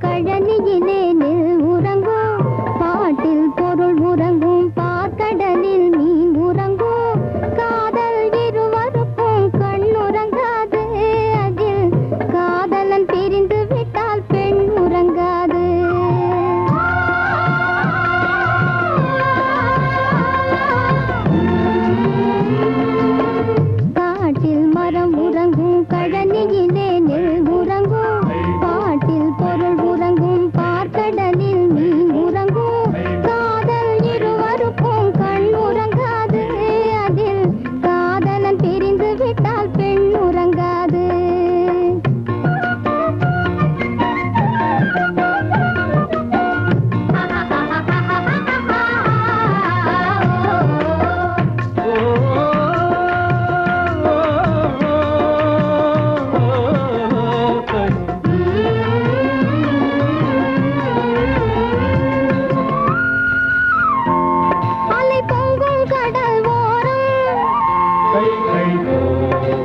கழனியிலே நில் உறங்கும். பாட்டில் பொருள் உறங்கும். பாக்கடலில் நீ உறங்கும். காதல் இருவருக்கும் கண்ணுறங்காது அதில் காதலன் பிரிந்து விட்டால் பெண் உறங்காது. மரம்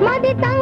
Mandita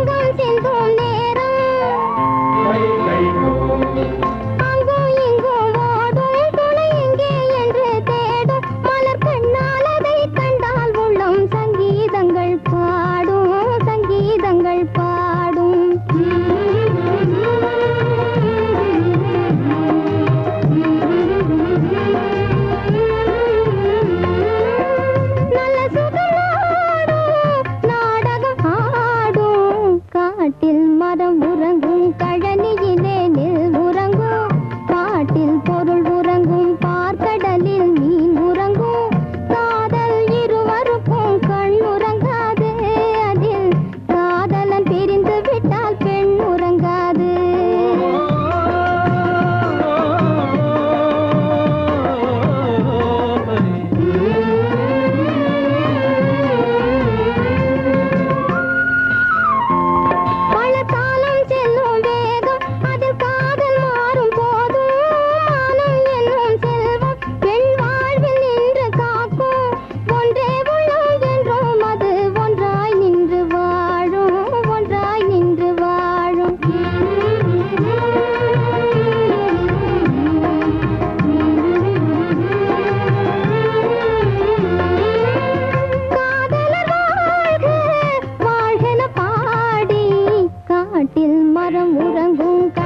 无人共看。